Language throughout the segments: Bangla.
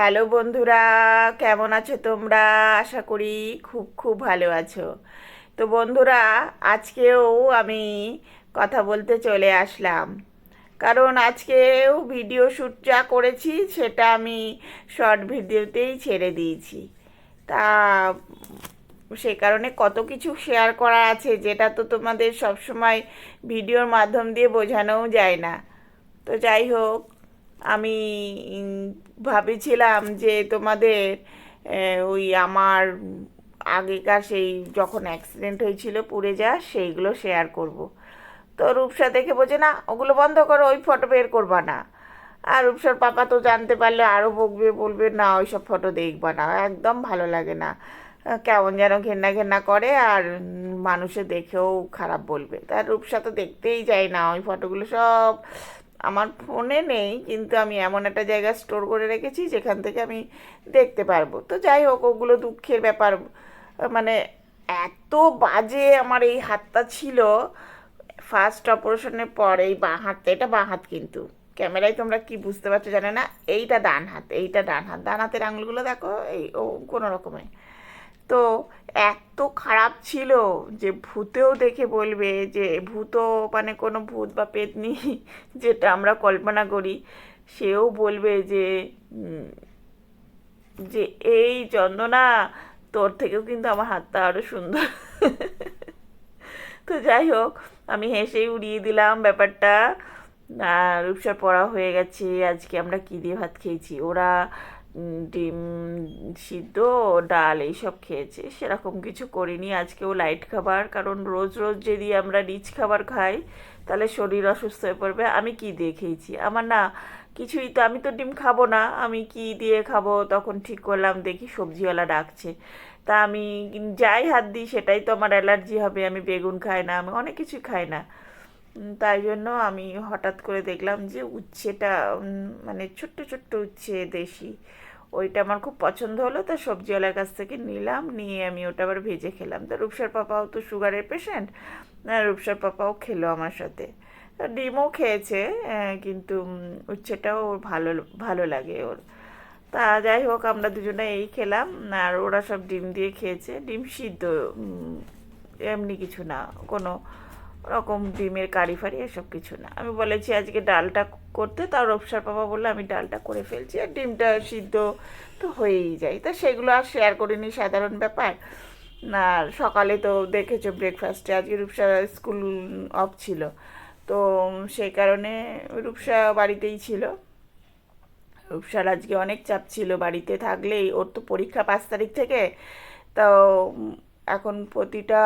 হ্যালো বন্ধুরা, কেমন আছো তোমরা? আশা করি খুব খুব ভালো আছো। তো বন্ধুরা, আজকেও আমি কথা বলতে চলে আসলাম। কারণ আজকেও ভিডিও শ্যুট যা করেছি সেটা আমি শর্ট ভিডিওতেই ছেড়ে দিয়েছি। তা সে কারণে কত কিছু শেয়ার করা আছে যেটা তো তোমাদের সবসময় ভিডিওর মাধ্যম দিয়ে বোঝানোও যায় না। তো যাই হোক আমি ভাবেছিলাম যে তোমাদের ওই আমার আগেকার সেই যখন অ্যাক্সিডেন্ট হয়েছিল পুড়ে যা সেইগুলো শেয়ার করব। তো রূপসা দেখে বোঝে না, ওগুলো বন্ধ করো, ওই ফটো বের করবা না। আর রূপসার পাপা তো জানতে পারলে আরও বকবে, বলবে, না, ওইসব ফটো দেখবা না, একদম ভালো লাগে না। কেমন যেন ঘেন্না ঘেন্না করে আর মানুষে দেখেও খারাপ বলবে। তার রূপসা তো দেখতেই যায় না, ওই ফটোগুলো সব আমার ফোনে নেই, কিন্তু আমি এমন একটা জায়গা স্টোর করে রেখেছি যেখান থেকে আমি দেখতে পারব। তো যাই হোক, ওগুলো দুঃখের ব্যাপার। মানে এত বাজে আমার এই হাতটা ছিল। ফার্স্ট অপারেশনের পর এই বাঁ হাতটা, এটা বাঁ হাত কিন্তু। ক্যামেরায় তোমরা কি বুঝতে পারছ জানে না। এইটা ডান হাত, এইটা ডান হাত। ডান হাতের আঙুলগুলো দেখো, এই ও কোনো রকমে। তো এত খারাপ ছিল যে ভূতেও দেখে বলবে যে ভূত মানে কোনো ভূত বা পেতনি যেটা আমরা কল্পনা করি, সেও বলবে যে যে এই চন্দনা, তোর থেকেও কিন্তু আমার হাতটা আরও সুন্দর। তো যাই হোক, আমি হেসেই উড়িয়ে দিলাম ব্যাপারটা। রূপসার পড়া হয়ে গেছে, আজকে আমরা কী দিয়ে ভাত খেয়েছি? ওরা ডিম সিদ্ধ, ডাল এইসব খেয়েছে, সেরকম কিছু করিনি। আজকেও লাইট খাবার, কারণ রোজ রোজ যদি আমরা রিচ খাবার খাই, তাহলে শরীর অসুস্থ হয়ে পড়বে। আমি কি দিয়ে খেয়েছি? আমার না কিছুই তো, আমি তো ডিম খাব না। আমি কি দিয়ে খাব? তখন ঠিক করলাম, দেখি সবজিওয়ালা ডাকছে। তা আমি যাই হাত দিই, সেটাই তো আমার অ্যালার্জি হবে। আমি বেগুন খাই না, আমি অনেক কিছু খাই না। তাই জন্য আমি হঠাৎ করে দেখলাম যে উচ্ছেটা মানে ছোট্ট ছোট্ট উচ্ছে দেশি। ওইটা আমার খুব পছন্দ হলো, তা সবজিওয়ালার কাছ থেকে নিলাম, নিয়ে আমি ওটা আবার ভেজে খেলাম। তা রূপসার পাপাও তো সুগারের পেশেন্ট রূপসার পাপাও খেলো আমার সাথে। ডিমও খেয়েছে কিন্তু উচ্ছেটাও ওর ভালো ভালো লাগে ওর। তা যাই হোক, আমরা দুজনে এই খেলাম, আর ওরা সব ডিম দিয়ে খেয়েছে। ডিম সিদ্ধ এমনি কিছু না, কোনো রকম ডিমের কারি ফারি, এসব কিছু না। আমি বলেছি, আজকে ডালটা করতে তার রূপসার বাবা বলল, আমি ডালটা করে ফেলছি আর ডিমটা সিদ্ধ তো হয়েই যায়। তা সেগুলো আর শেয়ার করিনি, সাধারণ ব্যাপার। আর সকালে তো দেখেছ ব্রেকফাস্টে আজকে রূপসা স্কুল অফ ছিল। তো সেই কারণে রূপসা বাড়িতেই ছিল। রূপসার আজকে অনেক চাপ ছিল বাড়িতে থাকলেই, ওর তো পরীক্ষা পাঁচ তারিখ থেকে। তো এখন প্রতিটা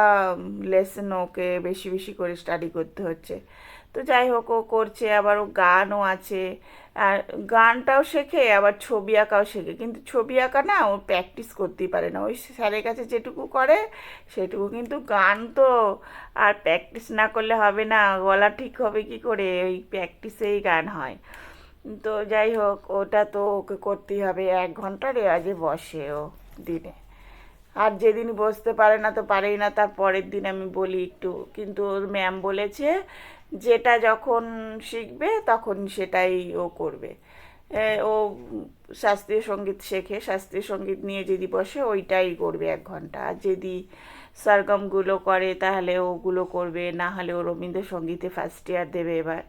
লেসন ওকে বেশি বেশি করে স্টাডি করতে হচ্ছে। তো যাই হোক, ও করছে, আবার ও গানও আছে। আর গানটাও শেখে, আবার ছবি আঁকাও শেখে। কিন্তু ছবি আঁকা না, ও প্র্যাকটিস করতেই পারে না। ওই স্যারের কাছে যেটুকু করে, সেটুকু কিন্তু গান তো আর প্র্যাকটিস না করলে হবে না, গলা ঠিক হবে কি করে? ওই প্র্যাকটিসেই গান হয়। তো যাই হোক, ওটা তো ওকে করতেই হবে। এক ঘণ্টা রেওয়াজে বসে ও দিনে। আর যেদিন বসতে পারে না তো পারেই না, তার পরের দিন আমি বলি একটু। কিন্তু ওর ম্যাম বলেছে যেটা যখন শিখবে তখন সেটাই ও করবে। ও শাস্ত্রীয় সংগীত শেখে, শাস্ত্রীয় সংগীত নিয়ে যদি বসে ওইটাই করবে এক ঘণ্টা। আর যদি সরগমগুলো করে তাহলে ওগুলো করবে, না হলে ও রবীন্দ্রসঙ্গীতে ফার্স্ট ইয়ার দেবে এবার।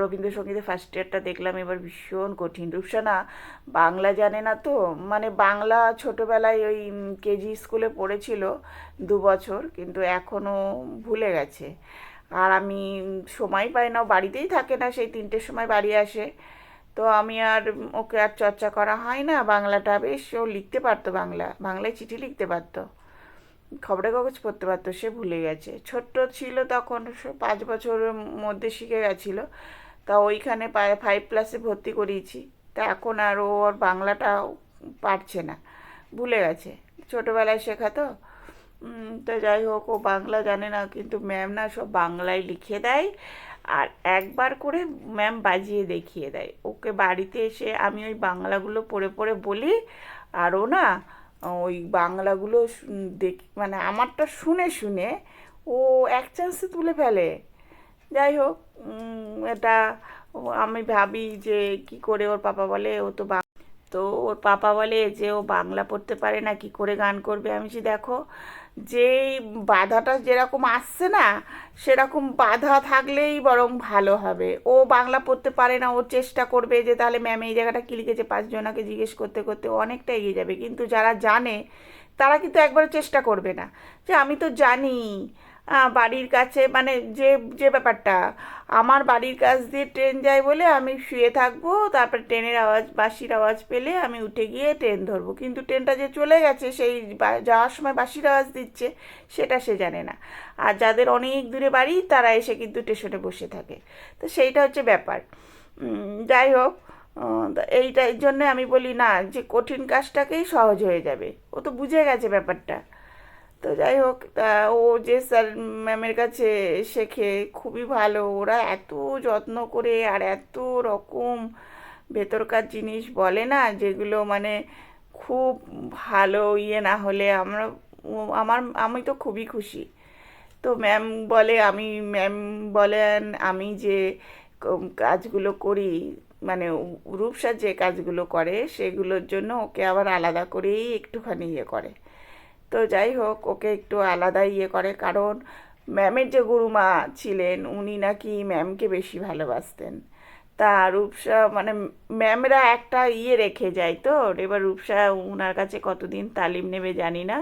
রবীন্দ্রসঙ্গীতে ফার্স্ট ইয়ারটা দেখলাম, এবার ভীষণ কঠিন। রূপসানা, বাংলা জানে না তো? মানে বাংলা ছোটোবেলায় ওই কেজি স্কুলে পড়েছিল দু বছর, কিন্তু এখনও ভুলে গেছে। আর আমি সময় পাই না বাড়িতেই থাকে না, সেই তিনটের সময় বাড়ি আসে। তো আমি আর ওকে আর চর্চা করা হয় না, বাংলাটা বেশ, ও লিখতে পারতো বাংলা, বাংলায় চিঠি লিখতে পারতো। খবরের কাগজ পড়তে পারতো, সে ভুলে গেছে। ছোট্ট ছিল তখন পাঁচ বছরের মধ্যে শিখে গেছিল। তা ওইখানে ফাইভ ক্লাসে ভর্তি করিয়েছি। তা এখন আর ও আর বাংলাটাও পারছে না, ভুলে গেছে। ছোটোবেলায় শেখাতো। তো যাই হোক, ও বাংলা জানে না, কিন্তু ম্যাম না সব বাংলায় লিখে দেয়। আর একবার করে ম্যাম বাজিয়ে দেখিয়ে দেয়। ওকে বাড়িতে এসে আমি ওই বাংলাগুলো পড়ে পড়ে বলি, আর ও না ওই বাংলাগুলো দেখ মানে আমারটা শুনে শুনে ও এক চান্সে তুলে ফেলে। যাই হোক এটা আমি ভাবি যে কি করে ওর পাপা বলে, ও তো তো ওর পাপা বলে যে ও বাংলা পড়তে পারে না, কি করে গান করবে? আমি যে দেখো যেই বাধাটা যেরকম আসছে না, সেরকম বাধা থাকলেই বরং ভালো হবে। ও বাংলা পড়তে পারে না, ও চেষ্টা করবে যে তাহলে ম্যাম এই জায়গাটা কি লিখেছে, পাঁচজনাকে জিজ্ঞেস করতে করতে অনেকটা এগিয়ে যাবে। কিন্তু যারা জানে, তারা কিন্তু একবার চেষ্টা করবে না। যে আমি তো জানি বাড়ির কাছে মানে যে যে ব্যাপারটা আমার বাড়ির কাছ দিয়ে ট্রেন যায় বলে আমি শুয়ে থাকব তারপর ট্রেনের আওয়াজ বাঁশির আওয়াজ পেলে আমি উঠে গিয়ে ট্রেন ধরবো। কিন্তু ট্রেনটা যে চলে গেছে সেই যাওয়ার সময় বাঁশির আওয়াজ দিচ্ছে সেটা সে জানে না। আর যাদের অনেক দূরে বাড়ি তারা এসে কিন্তু স্টেশনে বসে থাকে। তো সেইটা হচ্ছে ব্যাপার। যাই হোক আহ, তা এইটা এই জন্যে আমি বলি না যে কঠিন কাজটাকেই সহজ হয়ে যাবে। ও তো বুঝে গেছে ব্যাপারটা। তো যাই হোক, তা ও যে স্যার ম্যামের কাছে শেখে খুবই ভালো। ওরা এত যত্ন করে আর এত রকম ভেতরকার জিনিস বলে না, যেগুলো মানে খুব ভালো ইয়ে না হলে আমরা আমার, আমি তো খুবই খুশি। তো ম্যাম বলে, আমি, ম্যাম বলেন, আমি যে কাজগুলো করি মানে উ- রূপসা যে কাজগুলো করে, সেগুলোর জন্য ওকে আবার আলাদা করেই একটুখানি ইয়ে করে। তো যাই হোক, ওকে একটু আলাদা ইয়ে করে। কারণ ম্যামের যে গুরুমা ছিলেন, উনি নাকি ম্যামকে বেশি ভালোবাসতেন। তা রূপসা মানে ম্যামরা একটা ইয়ে রেখে যায় তো? এবার রূপসা উনার কাছে কতদিন তালিম নেবে জানি না।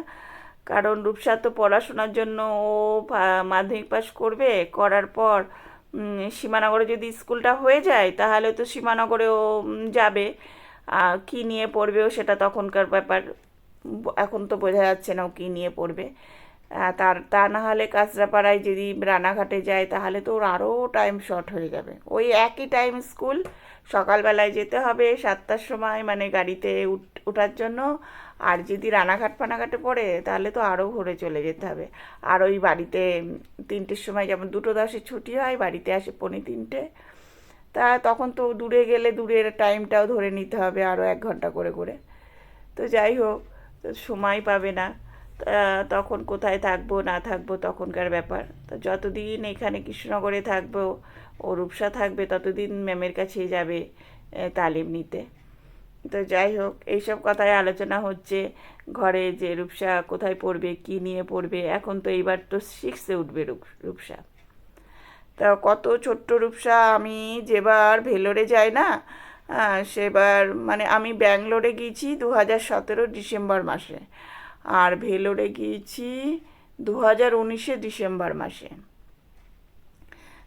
কারণ রূপসা তো পড়াশোনার জন্য ও মাধ্যমিক পাশ করবে। করার পর সীমানগরে যদি স্কুলটা হয়ে যায়, তাহলে তো সীমানগরেও যাবে। কী নিয়ে পড়বেও সেটা তখনকার ব্যাপার। এখন তো বোঝা যাচ্ছে না ও কী নিয়ে পড়বে। তার, তা না হলে কাঁচরাপাড়ায় যদি রানাঘাটে যায়, তাহলে তো ওর আরও টাইম শর্ট হয়ে যাবে। ওই একই টাইম স্কুল সকালবেলায় যেতে হবে সাতটার সময় মানে গাড়িতে ওঠার জন্য। আর যদি রানাঘাট ফানাঘাটে পড়ে, তাহলে তো আরও ভোরে চলে যেতে হবে। আর ওই বাড়িতে তিনটের সময় যেমন দুটো দশে ছুটি হয়, বাড়িতে আসে পৌনে তিনটে। তা তখন তো দূরে গেলে দূরের টাইমটাও ধরে নিতে হবে আরও এক ঘণ্টা করে করে। তো যাই হোক সময় পাবে না তখন কোথায় থাকব, না থাকব তখনকার ব্যাপার। তো যতদিন এখানে কৃষ্ণনগরে থাকব, ও রূপসা থাকবে, ততদিন ম্যামের কাছেই যাবে তালিম নিতে। তো যাই হোক, এইসব কথাই আলোচনা হচ্ছে, ঘরে যে রূপসা কোথায় পড়বে, কি নিয়ে পড়বে, এখন তো এইবার তো সিক্সে উঠবে রূপ- রূপসা। তা কত ছোট্ট রূপসা, আমি যেবার ভেলোরে যাই না সেবার মানে আমি ব্যাঙ্গালোরে গিয়েছি দু হাজার সতেরো ডিসেম্বর মাসে আর ভেলোরে গিয়েছি দু হাজার উনিশে ডিসেম্বর মাসে।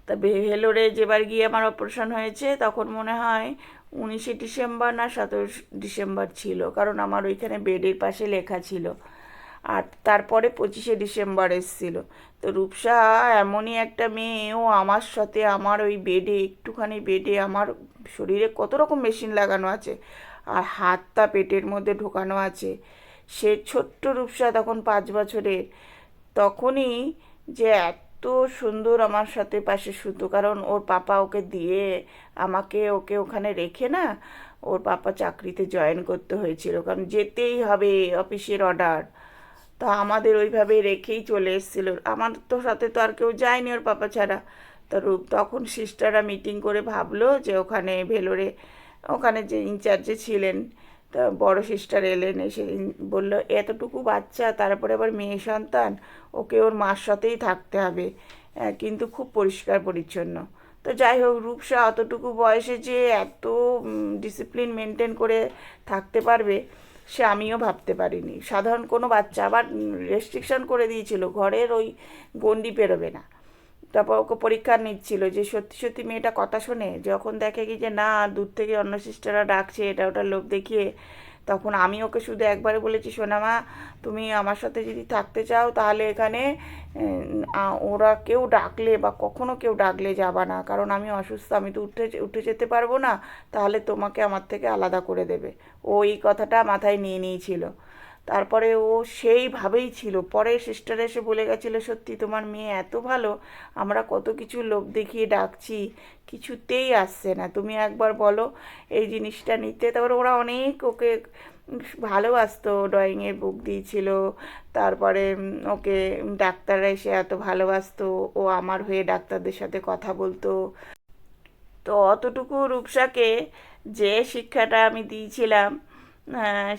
তা ভেলোরে যেবার গিয়ে আমার অপারেশন হয়েছে তখন মনে হয় উনিশে ডিসেম্বর না সতেরো ডিসেম্বর ছিল, কারণ আমার ওইখানে বেডের পাশে লেখা ছিল। আর তারপরে পঁচিশে ডিসেম্বর এসেছিল। তো রূপসা এমনই একটা মেয়ে, ও আমার সাথে আমার ওই বেডে একটুখানি বেডে আমার শরীরে কত রকম মেশিন লাগানো আছে আর হাতটা পেটের মধ্যে ঢোকানো আছে। সে ছোট্ট রূপসা তখন পাঁচ বছরের। তখনই যে এত সুন্দর আমার সাথে পাশে শুতো, কারণ ওর পাপা ওকে দিয়ে আমাকে ওকে ওখানে রেখে না ওর পাপা চাকরিতে জয়েন করতে হয়েছিল। কারণ যেতেই হবে অফিসের অর্ডার তা আমাদের ওইভাবে রেখেই চলে এসেছিল। আমার তো সাথে তো আর কেউ যায়নি ওর পাপা ছাড়া। তো রূপ তখন সিস্টাররা মিটিং করে ভাবলো যে ওখানে ভেলোরে, ওখানে যে ইনচার্জে ছিলেন, তা বড় সিস্টার এলেন এসে বলল, এতটুকু বাচ্চা, তারপরে আবার মেয়ে সন্তান, ওকে ওর মার সাথেই থাকতে হবে। কিন্তু খুব পরিষ্কার পরিচ্ছন্ন। তো যাই হোক রূপসা অতটুকু বয়সে যে এত ডিসিপ্লিন মেনটেন করে থাকতে পারবে সে আমিও ভাবতে পারিনি। সাধারণ কোনো বাচ্চা আবার রেস্ট্রিকশন করে দিয়েছিল, ঘরের ওই গন্ডি পেরোবে না। তারপর ওকে পরীক্ষা নিচ্ছিল যে সত্যি সত্যি মেয়েটা কথা শোনে? যখন দেখে কি যে না, দূর থেকে অন্য সিস্টাররা ডাকছে, এটা ওটা লোক দেখিয়ে তখন আমি ওকে শুধু একবারে বলেছি, সোনামা, তুমি আমার সাথে যদি থাকতে চাও তাহলে এখানে ওরা কেউ ডাকলে বা কখনো কেউ ডাকলে যাবা না। কারণ আমি অসুস্থ, আমি তো উঠে উঠে যেতে পারব না। তাহলে তোমাকে আমার থেকে আলাদা করে দেবে। ও এই কথাটা মাথায় নিয়ে নিয়েছিল। তারপরে ও সেইভাবেই ছিল। পরে সিস্টার এসে বলে গেছিল, সত্যি তোমার মেয়ে এত ভালো, আমরা কত কিছু লোক দেখিয়ে ডাকছি, কিছুতেই আসছে না। তুমি একবার বলো এই জিনিসটা নিতে। তারপরে ওরা অনেক ওকে ভালোবাসতো ড্রয়িংয়ের বুক দিয়েছিল। তারপরে ওকে ডাক্তাররা এসে এত ভালোবাসতো, ও আমার হয়ে ডাক্তারদের সাথে কথা বলতো। তো অতটুকু রূপসাকে যে শিক্ষাটা আমি দিয়েছিলাম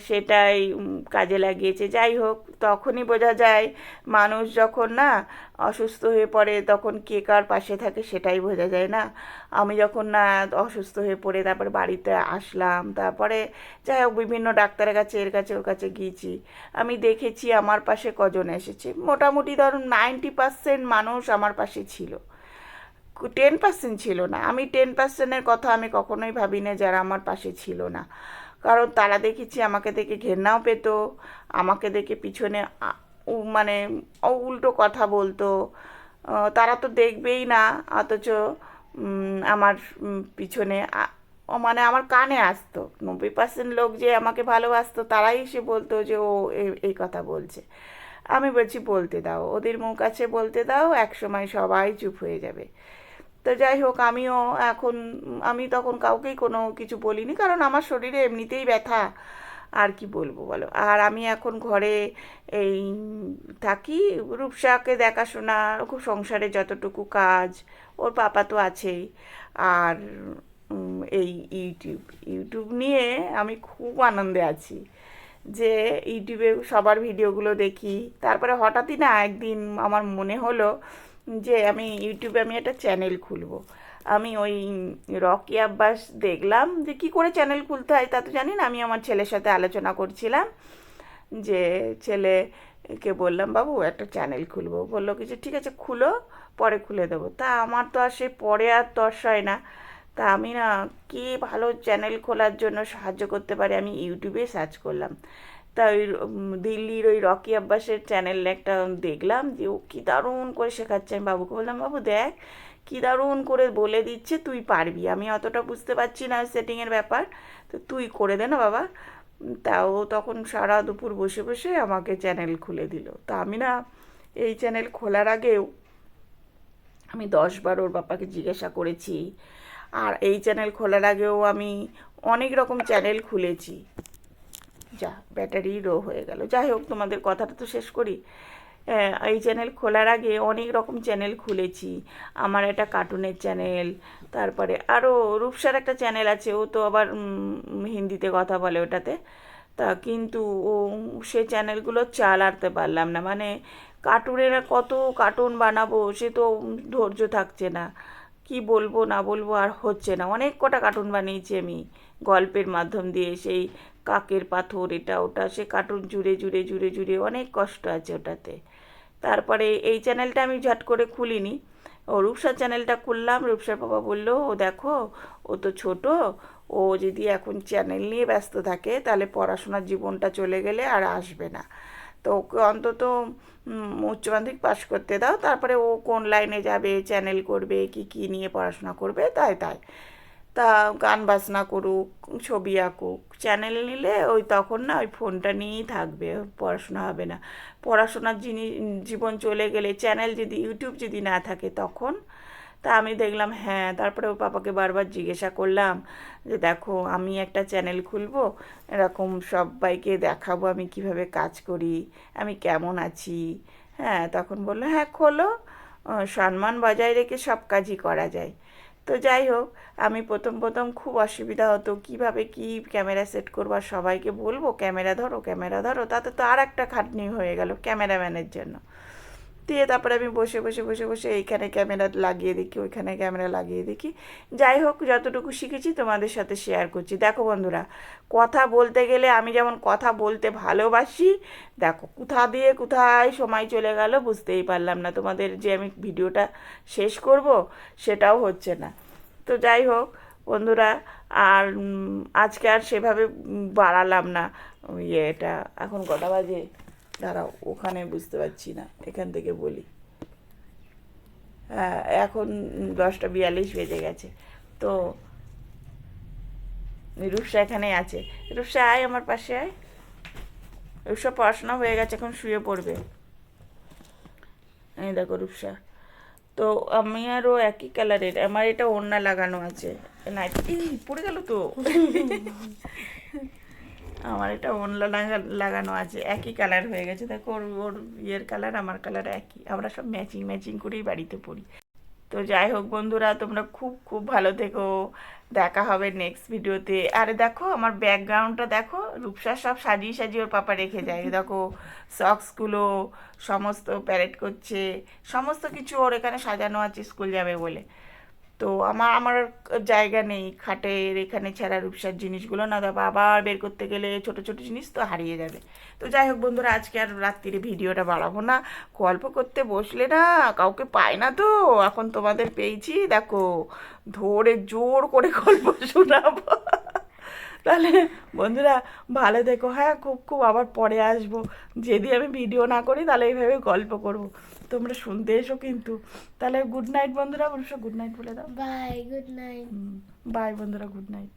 সেটাই কাজে লাগিয়েছে। যাই হোক, তখনই বোঝা যায়, মানুষ যখন না অসুস্থ হয়ে পড়ে, তখন কে কার পাশে থাকে সেটাই বোঝা যায় না। আমি যখন না অসুস্থ হয়ে পড়ে, তারপরে বাড়িতে আসলাম, তারপরে যাই হোক, বিভিন্ন ডাক্তারের কাছে, এর কাছে, ওর কাছে গিয়েছি। আমি দেখেছি আমার পাশে কজন এসেছে। মোটামুটি ধরুন নাইনটি পার্সেন্ট মানুষ আমার পাশে ছিল। টেন পার্সেন্ট ছিল না। আমি টেন পার্সেন্টের কথা আমি কখনোই ভাবি না যারা আমার পাশে ছিল না। কারণ তারা দেখেছি আমাকে দেখে ঘেন্নাও পেত, আমাকে দেখে পিছনে মানে উল্টো কথা বলতো। তারা তো দেখবেই না, অথচ আমার পিছনে মানে আমার কানে আসতো। নব্বই পার্সেন্ট লোক যে আমাকে ভালোবাসতো, তারাই এসে বলতো যে ও এই কথা বলছে। আমি বলছি, বলতে দাও। ওদের মুখ আছে, বলতে দাও। এক সময় সবাই চুপ হয়ে যাবে। তো যাই হোক, আমিও এখন, আমি তখন কাউকেই কোনো কিছু বলিনি, কারণ আমার শরীরে এমনিতেই ব্যথা। আর কি বলব বলো? আর আমি এখন ঘরে এই থাকি, রূপসাকে দেখাশোনা, খুব সংসারে যতটুকু কাজ, ওর পাপা তো আছেই। আর এই ইউটিউব ইউটিউব নিয়ে আমি খুব আনন্দে আছি যে ইউটিউবে সবার ভিডিওগুলো দেখি। তারপরে হঠাৎই না একদিন আমার মনে হলো যে আমি ইউটিউবে আমি একটা চ্যানেল খুলবো। আমি ওই রকি আব্বাস দেখলাম যে কি করে চ্যানেল খুলতে হয় তা তো জানি না। আমি আমার ছেলের সাথে আলোচনা করছিলাম যে ছেলেকে বললাম, বাবু, একটা চ্যানেল খুলবো। বলল কি যে, ঠিক আছে, খুলো, পরে খুলে দেবো। তা আমার তো আর সে পরে আর তর্স হয় না। তা আমি না, কে ভালো চ্যানেল খোলার জন্য সাহায্য করতে পারি আমি ইউটিউবে সার্চ করলাম। তা ওই দিল্লির ওই রকি আব্বাসের চ্যানেল একটা দেখলাম যে ও কী দারুণ করে শেখাচ্ছে। আমি বাবুকে বললাম বাবু দেখ কী দারুণ করে বলে দিচ্ছে তুই পারবি। আমি অতটা বুঝতে পারছি না সেটিংয়ের ব্যাপার। তো তুই করে দে না বাবা। উম, তা ও তখন সারা দুপুর বসে বসে আমাকে চ্যানেল খুলে দিল। তা আমি না এই চ্যানেল খোলার আগেও আমি দশ বার ওর বাবাকে জিজ্ঞাসা করেছি। আর এই চ্যানেল খোলার আগেও আমি অনেক রকম চ্যানেল খুলেছি। যা, ব্যাটারি লো হয়ে গেল। যাই হোক, তোমাদের কথাটা তো শেষ করি। এই চ্যানেল খোলার আগে অনেক রকম চ্যানেল খুলেছি। আমার একটা কার্টুনের চ্যানেল, তারপরে আরও রূপসার একটা চ্যানেল আছে, ও তো আবার হিন্দিতে কথা বলে ওটাতে। তা কিন্তু ও, সে চ্যানেলগুলো চালাতে পারলাম না। মানে কার্টুনের কত কার্টুন বানাবো, সে তো ধৈর্য থাকছে না। কি বলব, না বলব আর হচ্ছে না। অনেক কটা কার্টুন বানিয়েছি আমি গল্পের মাধ্যম দিয়ে। সেই কাকের পাথর, এটা, ওটা, সে কার্টুন জুড়ে জুড়ে জুড়ে জুড়ে অনেক কষ্ট আছে ওটাতে। তারপরে এই চ্যানেলটা আমি ঝট করে খুলিনি। ও রূপসার চ্যানেলটা খুললাম, রূপসার বাবা বলল, ও দেখো, ও তো ছোট, ও যদি এখন চ্যানেল নিয়ে ব্যস্ত থাকে, তাহলে পড়াশোনার জীবনটা চলে গেলে আর আসবে না। তো ওকে অন্তত উচ্চ মাধ্যমিক পাশ করতে দাও, তারপরে ও কোন লাইনে যাবে চ্যানেল করবে, কি কি নিয়ে পড়াশোনা করবে, তাই তাই। তা গান বাজনা করুক, ছবি আঁকুক চ্যানেল নিলে ওই তখন না ওই ফোনটা নিয়েই থাকবে, পড়াশোনা হবে না। পড়াশোনার জিনিস জীবন চলে গেলে চ্যানেল যদি ইউটিউব যদি না থাকে তখন, তা আমি দেখলাম হ্যাঁ তারপরে ওর পাপাকে বারবার জিজ্ঞাসা করলাম যে দেখো আমি একটা চ্যানেল খুলবো, এরকম সবাইকে দেখাবো আমি কীভাবে কাজ করি, আমি কেমন আছি? হ্যাঁ তখন বলল হ্যাঁ খোলো সম্মান বজায় রেখে সব কাজই করা যায়। তো যাই হোক, আমি প্রথম প্রথম খুব অসুবিধা হতো, কীভাবে কি ক্যামেরা সেট করব আর সবাইকে বলব, ক্যামেরা ধরো ক্যামেরা ধরো, তাতে তো আর একটা খাটনি হয়ে গেল ক্যামেরাম্যানের জন্য। দিয়ে তারপরে আমি বসে বসে বসে বসে এইখানে ক্যামেরা লাগিয়ে দেখি, ওইখানে ক্যামেরা লাগিয়ে দেখি। যাই হোক, যতটুকু শিখেছি তোমাদের সাথে শেয়ার করছি। দেখো বন্ধুরা, কথা বলতে গেলে আমি যেমন কথা বলতে ভালোবাসি, দেখো কোথা দিয়ে কোথায় সময় চলে গেল বুঝতেই পারলাম না। তোমাদের যে আমি ভিডিওটা শেষ করব সেটাও হচ্ছে না। তো যাই হোক, বন্ধুরা, আর আজকে আর সেভাবে বাড়ালাম না। ইয়েটা, এখন কটা বাজে? দাঁড়াও, ওখানে বুঝতে পারছি না, এখান থেকে বলি। হ্যাঁ এখন দশটা বিয়াল্লিশ বেজে গেছে। তো রূপসা এখানে আছে। রূপসা, আয় আমার পাশে আয়। রূপসা পড়াশোনা হয়ে গেছে, এখন শুয়ে পড়বে। এই দেখো রূপসা। তো আমি আরও একই কালারের আমার এটা ওড়না লাগানো আছে। না এই পড়ে গেল তো। আমার এটা লাগা- লাগানো আছে, একই কালার হয়ে গেছে। দেখো, ওর ওর ইয়ের কালার আমার কালার একই। আমরা সব ম্যাচিং ম্যাচিং করেই বাড়িতে পড়ি। তো যাই হোক বন্ধুরা, তোমরা খুব খুব ভালো থেকো। দেখা হবে নেক্সট ভিডিওতে আরে দেখো, আমার ব্যাকগ্রাউন্ডটা দেখো, রূপসা সব সাজিয়ে সাজিয়ে ওর পাপা রেখে যায়। দেখো সক্সগুলো সমস্ত প্যারেড করছে। সমস্ত কিছু ওর এখানে সাজানো আছে স্কুল যাবে বলে। তো আমার আমার জায়গা নেই। খাটের এখানে ছাড়া রূপসার জিনিসগুলো না তবে আবার বের করতে গেলে ছোট ছোট জিনিস তো হারিয়ে যাবে। তো যাই হোক বন্ধুরা, আজকে আর রাত্রিরে ভিডিওটা বাড়াবো না। গল্প করতে বসলে না, কাউকে পায় না তো। এখন তোমাদের পেয়েছি, দেখো, ধরে জোর করে গল্প শোনাবো। তাহলে বন্ধুরা ভালো দেখো হ্যাঁ খুব খুব আবার পরে আসব। যদি আমি ভিডিও না করি তাহলে এইভাবে গল্প করব। তোমরা শুনতে এসো কিন্তু। তাহলে গুড নাইট বন্ধুরা বলছো গুড নাইট বলে দাও। বাই গুড নাইট বাই বন্ধুরা গুড নাইট